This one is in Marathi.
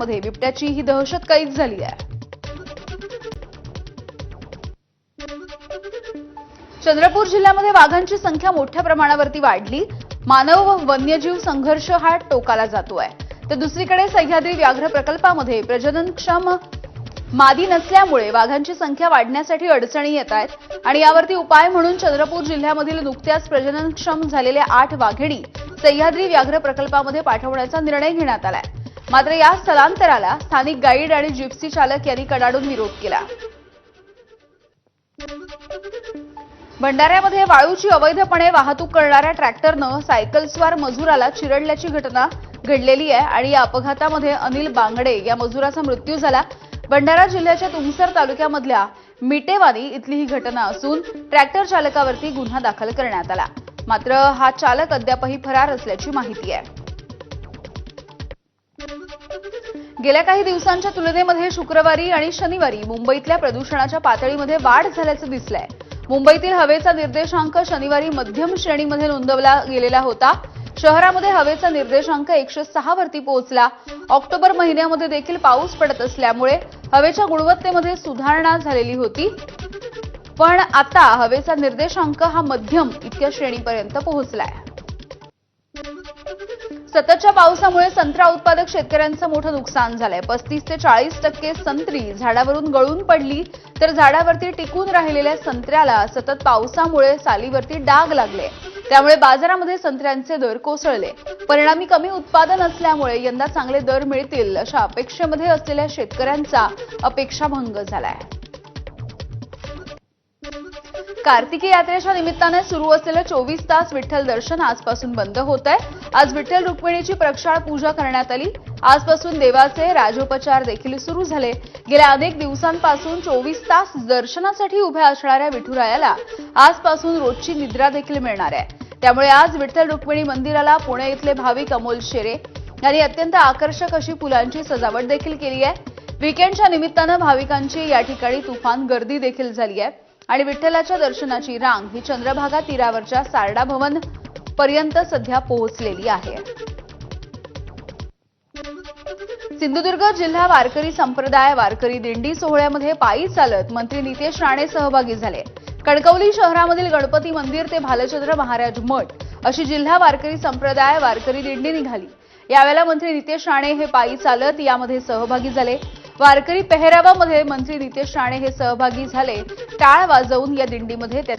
भंडाऱ्यामध्ये बिबट्याची ही दहशत कैद झाली आहे. चंद्रपूर जिल्ह्यामध्ये वाघांची संख्या मोठ्या प्रमाणावरती वाढली. मानव व वन्यजीव संघर्ष हा टोकाला जातोय तर दुसरीकडे सह्याद्री व्याघ्र प्रकल्पामध्ये प्रजननक्षम मादी नसल्यामुळे वाघांची संख्या वाढण्यासाठी अडचणी येत आहेत. आणि यावरती उपाय म्हणून चंद्रपूर जिल्ह्यामधील नुकत्याच प्रजननक्षम झालेल्या आठ वाघिणी सह्याद्री व्याघ्र प्रकल्पामध्ये पाठवण्याचा निर्णय घेण्यात आला आहे मात्र या स्थलांतराला स्थानिक गाईड आणि जिप्सी चालक यांनी कडाडून विरोध केला. भंडाऱ्यामध्ये वाळूची अवैधपणे वाहतूक करणाऱ्या ट्रॅक्टरनं सायकलस्वार मजुराला चिरडल्याची घटना घडलेली आहे आणि या अपघातामध्ये अनिल बांगडे या मजुराचा मृत्यू झाला. भंडारा जिल्ह्याच्या तुमसर तालुक्यामधल्या मिटेवानी इथली ही घटना असून ट्रॅक्टर चालकावरती गुन्हा दाखल करण्यात आला. मात्र हा चालक अद्यापही फरार असल्याची माहिती आहे. गेल्या काही दिवसांच्या तुलनेमध्ये शुक्रवारी आणि शनिवारी मुंबईतल्या प्रदूषणाच्या पातळीमध्ये वाढ झाल्याचं दिसलंय. मुंबईतील हवेचा निर्देशांक शनिवारी मध्यम श्रेणीमध्ये नोंदवला गेलेला होता. शहरामध्ये हवेचा निर्देशांक एकशे सहा वरती पोहोचला. ऑक्टोबर महिन्यामध्ये देखील पाऊस पडत असल्यामुळे हवेच्या गुणवत्तेमध्ये सुधारणा झालेली होती. पण आता हवेचा निर्देशांक हा मध्यम इतक्या श्रेणीपर्यंत पोहोचलाय. सततच्या पावसामुळे संत्रा उत्पादक शेतकऱ्यांचं मोठं नुकसान झालंय. पस्तीस ते चाळीस टक्के संत्री झाडावरून गळून पडली तर झाडावरती टिकून राहिलेल्या संत्र्याला सतत पावसामुळे सालीवरती डाग लागले. त्यामुळे बाजारामध्ये संत्र्यांचे दर कोसळले. परिणामी कमी उत्पादन असल्यामुळे यंदा चांगले दर मिळतील अशा अपेक्षेमध्ये असलेल्या शेतकऱ्यांचा अपेक्षाभंग झालाय. कार्तिकी यात्रेच्या निमित्ताने सुरू असलेलं चोवीस तास विठ्ठल दर्शन आजपासून बंद होत आहे. आज विठ्ठल रुक्मिणीची प्रक्षाळ पूजा करण्यात आली. आजपासून देवाचे राजोपचार देखील सुरू झाले. गेल्या अनेक दिवसांपासून चोवीस तास दर्शनासाठी उभ्या असणाऱ्या विठुरायाला आजपासून रोजची निद्रा देखील मिळणार आहे. त्यामुळे आज विठ्ठल रुक्मिणी मंदिराला पुणे इथले भाविक अमोल शेरे यांनी अत्यंत आकर्षक अशी फुलांची सजावट देखील केली आहे. विकेंडच्या निमित्तानं भाविकांची या ठिकाणी तुफान गर्दी देखील झाली आहे. आणि विठ्ठलाच्या दर्शनाची रांग ही चंद्रभागा तीरावरच्या सारडा भवन पर्यंत सध्या पोहोचलेली आहे. सिंधुदुर्ग जिल्हा वारकरी संप्रदाय वारकरी दिंडी सोहळ्यामध्ये पायी चालत मंत्री नितेश राणे सहभागी झाले. कणकवली शहरामधील गणपती मंदिर ते भालचंद्र महाराज मठ अशी जिल्हा वारकरी संप्रदाय वारकरी दिंडी निघाली. यावेळेला मंत्री नितेश राणे हे पायी चालत यामध्ये सहभागी झाले. वारकरी पेहरावामध्ये मंत्री नितेश राणे हे सहभागी झाले. टाळ वाजवून या दिंडीमध्ये त्यांनी